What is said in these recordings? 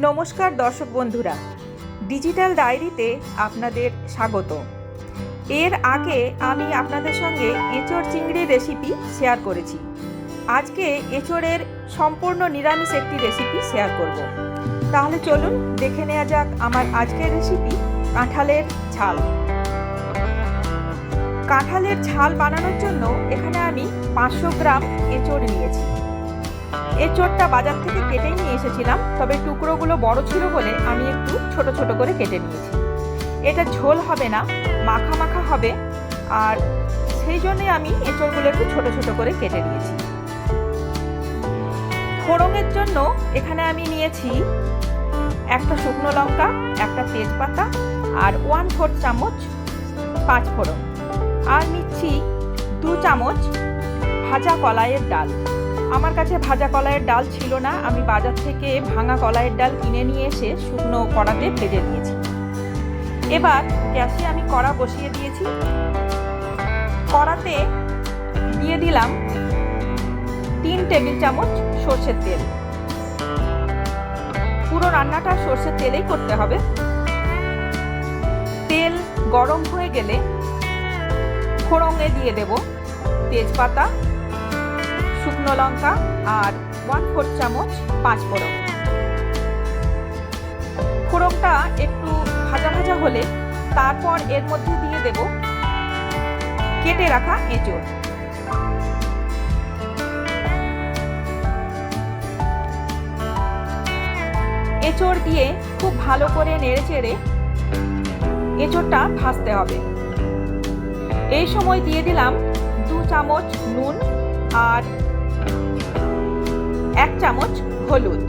নমস্কার দর্শক বন্ধুরা। ডিজিটাল ডায়েরিতে আপনাদের স্বাগত। এর আগে আমি আপনাদের সঙ্গে এঁচড় চিংড়ির রেসিপি শেয়ার করেছি। আজকে এঁচড়ের সম্পূর্ণ নিরামিষ একটি রেসিপি শেয়ার করব। তাহলে চলুন দেখে নেওয়া যাক আমার আজকের রেসিপি কাঁঠালের ঝাল। কাঁঠালের ঝাল বানানোর জন্য এখানে আমি পাঁচশো গ্রাম এঁচড় নিয়েছি। এঁচড়টা বাজার থেকে কেটে নিয়ে এসেছিলাম, তবে টুকরোগুলো বড় ছিল বলে আমি একটু ছোট ছোট করে কেটে নিয়েছি। এটা ঝোল হবে না, মাখা মাখা হবে, আর সেই জন্যে আমি এঁচড়গুলো একটু ছোট ছোট করে কেটে নিয়েছি। ফোড়নের জন্য এখানে আমি নিয়েছি একটা শুকনো লঙ্কা, একটা তেজপাতা, আর ওয়ান ফোর চামচ পাঁচ ফোড়ন। আর নিচ্ছি দু চামচ ভাজা কলাইয়ের ডাল। আমার কাছে ভাজা কলাইয়ের ডাল ছিল না, আমি বাজার থেকে ভাঙা কলাইয়ের ডাল কিনে নিয়ে এসে শুকনো কড়াতে ভেজে নিয়েছি। এবার গ্যাসে আমি কড়া বসিয়ে দিয়েছি। কড়াতে দিয়ে দিলাম তিন টেবিল চামচ সর্ষের তেল। পুরো রান্নাটা সর্ষের তেলেই করতে হবে। তেল গরম হয়ে গেলে ফোড়ঙে দিয়ে দেব তেজপাতা শুকনো লঙ্কা আর ওয়ান ফোর চামচ পাঁচ ফোড়ন। ফোড়নটা একটু ভাজা ভাজা হলে তারপর এর মধ্যে দিয়ে দেব কেটে রাখা এঁচড়। এঁচড় দিয়ে খুব ভালো করে নেড়ে চেড়ে এঁচড়টা ভাজতে হবে। এই সময় দিয়ে দিলাম দু চামচ নুন আর এক চামচ হলুদ।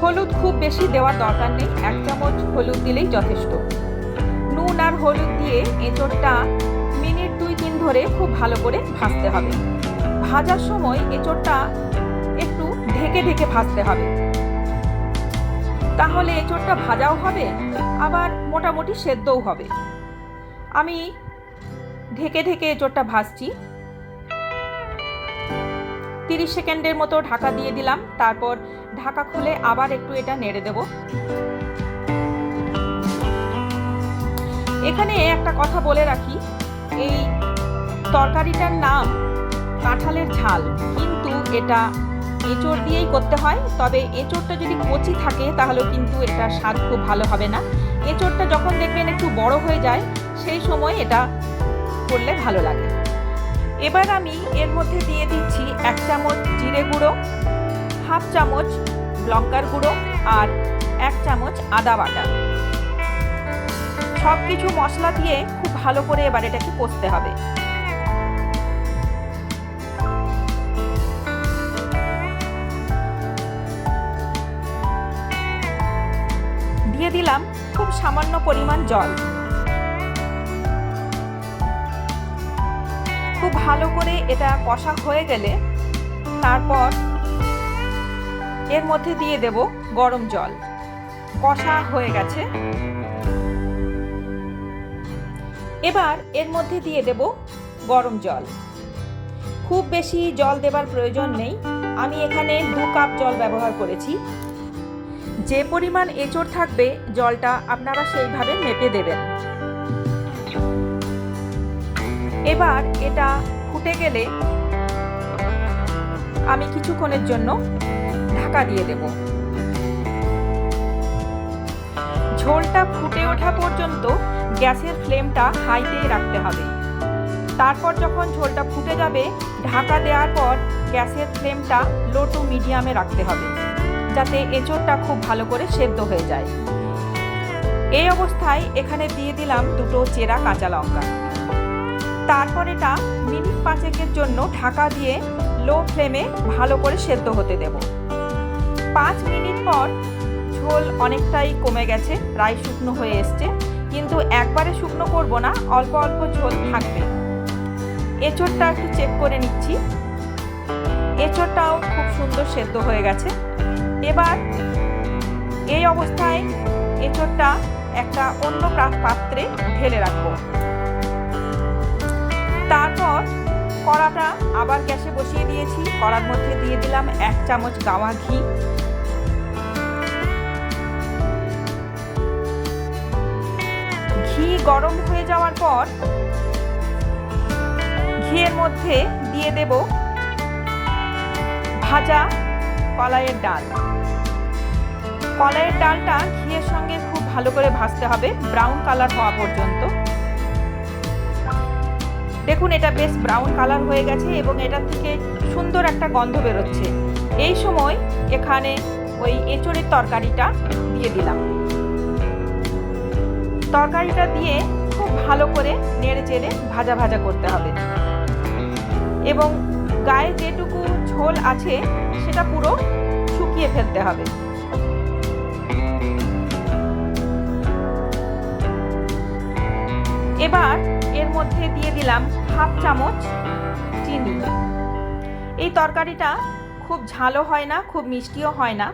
হলুদ খুব বেশি দেওয়ার দরকার নেই, এক চামচ হলুদ দিলেই যথেষ্ট। নুন আর হলুদ দিয়ে এঁচড়টা মিনিট দুই তিন ধরে খুব ভালো করে ভাজতে হবে। ভাজার সময় এঁচড়টা একটু ঢেকে ঢেকে ভাজতে হবে। তাহলে এঁচড়টা ভাজাও হবে, আবার মোটামুটি সেদ্ধও হবে। আমি ঢেকে ঢেকে এঁচড়টা ভাজছি। তিরিশ সেকেন্ডের মতো ঢাকা দিয়ে দিলাম। তারপর ঢাকা খুলে আবার একটু এটা নেড়ে দেব। এখানে একটা কথা বলে রাখি, এই তরকারিটার নাম কাঁঠালের ঝাল। কিন্তু এটা এঁচড় দিয়েই করতে হয়, তবে এঁচড়টা যদি কচি থাকে তাহলে কিন্তু এটা স্বাদ খুব ভালো হবে না। এঁচড়টা যখন দেখবেন একটু বড় হয়ে যায়, সেই সময় এটা করলে ভালো লাগে। এবার আমি এর মধ্যে দিয়ে দিচ্ছি এক চামচ জিরে গুঁড়ো, হাফ চামচ লঙ্কার গুঁড়ো আর এক চামচ আদা বাটা। সব কিছু মশলা দিয়ে খুব ভালো করে এবার এটাকে কষতে হবে। দিয়ে দিলাম খুব সামান্য পরিমাণ জল। খুব ভালো করে এটা কষা হয়ে গেলে তারপর এর মধ্যে দিয়ে দেব গরম জল। কষা হয়ে গেছে। এবার এর মধ্যে দিয়ে দেব গরম জল। খুব বেশি জল দেবার প্রয়োজন নেই। আমি এখানে দু কাপ জল ব্যবহার করেছি। যে পরিমাণ এঁচড় থাকবে, জলটা আপনারা সেইভাবে মেপে দেবেন। এবার এটা ফুটে গেলে আমি কিছুক্ষণের জন্য ঢাকা দিয়ে দেব। ঝোলটা ফুটে ওঠা পর্যন্ত গ্যাসের ফ্লেমটা হাইতেই রাখতে হবে। তারপর যখন ঝোলটা ফুটে যাবে, ঢাকা দেওয়ার পর গ্যাসের ফ্লেমটা লো টু মিডিয়ামে রাখতে হবে, যাতে এঁচড়টা খুব ভালো করে সেদ্ধ হয়ে যায়। এই অবস্থায় এখানে দিয়ে দিলাম দুটো চেরা কাঁচা লঙ্কা। তারপর এটা মিনিট পাঁচেকের জন্য ঢাকা দিয়ে লো ফ্লেমে ভালো করে সেদ্ধ হতে দেব। পাঁচ মিনিট পর ঝোল অনেকটাই কমে গেছে, প্রায় শুকনো হয়ে এসছে, কিন্তু একবারে শুকনো করব না, অল্প অল্প ঝোল থাকবে। এঁচড়টা একটু চেক করে নিচ্ছি। এঁচড়টাও খুব সুন্দর সেদ্ধ হয়ে গেছে। এবার এই অবস্থায় এঁচড়টা একটা অন্য পাত্রে ঢেলে রাখব। কড়াটা আবার গ্যাসে বসিয়ে দিয়েছি। কড়ার মধ্যে দিয়ে দিলাম এক চামচ গাওয়া ঘি। ঘি গরম হয়ে যাওয়ার পর ঘিয়ের মধ্যে দিয়ে দেব ভাজা কলাইয়ের ডাল। কলাইয়ের ডালটা ঘিয়ের সঙ্গে খুব ভালো করে ভাজতে হবে, ব্রাউন কালার হওয়া পর্যন্ত। দেখুন, এটা বেশ ব্রাউন কালার হয়ে গেছে এবং এটা থেকে সুন্দর একটা গন্ধ বেরোচ্ছে। এই সময় এখানে ওই এঁচড়ের তরকারিটা দিয়ে দিলাম। তরকারিটা দিয়ে খুব ভালো করে নেড়ে চেড়ে ভাজা ভাজা করতে হবে। এবং গায়ে যেটুকু ঝোল আছে, সেটা পুরো শুকিয়ে ফেলতে হবে। এবার এর মধ্যে দিয়ে দিলাম হাফ চামচ চিনি। এই তরকারিটা খুব ঝালও হয় না, খুব মিষ্টিও হয় না।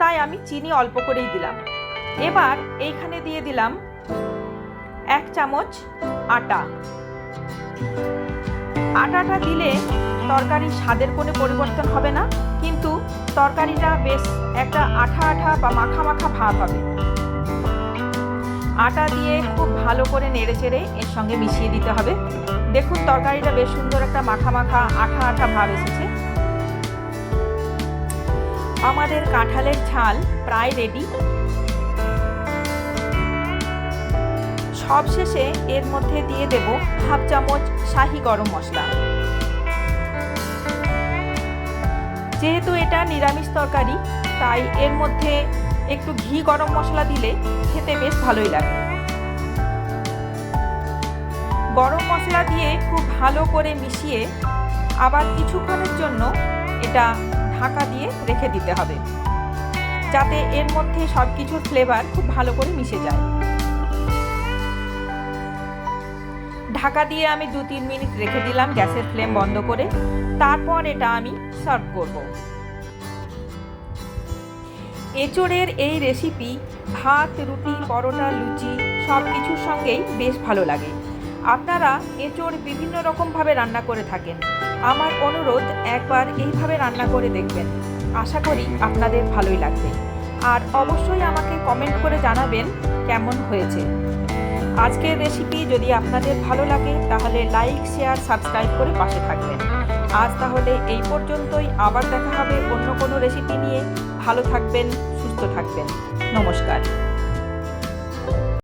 তাই আমি চিনি অল্প করেই দিলাম। এবার এইখানে দিয়ে দিলাম এক চামচ আটা। আটাটা দিলে তরকারির স্বাদের কোনো পরিবর্তন হবে না, কিন্তু তরকারিটা বেশ একটা আঠা আঠা বা মাখা মাখা ভাব হবে। আটা দিয়ে খুব ভালো করে নেড়ে চেড়ে এর সঙ্গে মিশিয়ে দিতে হবে। দেখুন, তরকারিটা বেশ সুন্দর একটা মাখা মাখা আঠা আঠা ভাব এসেছে। আমাদের কাঁঠালের ঝাল প্রায় রেডি সবশেষে এর মধ্যে দিয়ে দেব হাফ চামচ শাহি গরম মশলা। যেহেতু এটা নিরামিষ তরকারি, তাই এর মধ্যে একটু ঘি গরম মশলা দিলে খেতে বেশ ভালোই লাগে। গরম মশলা দিয়ে খুব ভালো করে মিশিয়ে আবার কিছুক্ষণের জন্য এটা ঢাকা দিয়ে রেখে দিতে হবে। যাতে এর মধ্যে সব কিছুর ফ্লেভার খুব ভালো করে মিশে যায়। ঢাকা দিয়ে আমি দু তিন মিনিট রেখে দিলাম গ্যাসের ফ্লেম বন্ধ করে। তারপর এটা আমি সার্ভ করব। এঁচড়ের এই রেসিপি ভাত, রুটি, পরোটা, লুচি সব কিছুর সঙ্গেই বেশ ভালো লাগে। আপনারা এঁচড় বিভিন্ন রকমভাবে রান্না করে থাকেন। আমার অনুরোধ, একবার এইভাবে রান্না করে দেখবেন। আশা করি আপনাদের ভালোই লাগবে। আর অবশ্যই আমাকে কমেন্ট করে জানাবেন কেমন হয়েছে। আজকের রেসিপি যদি আপনাদের ভালো লাগে, তাহলে লাইক, শেয়ার, সাবস্ক্রাইব করে পাশে থাকবেন। আজ তাহলে এই পর্যন্তই। আবার দেখা হবে অন্য কোনো রেসিপি নিয়ে। ভালো থাকবেন, সুস্থ থাকবেন। নমস্কার।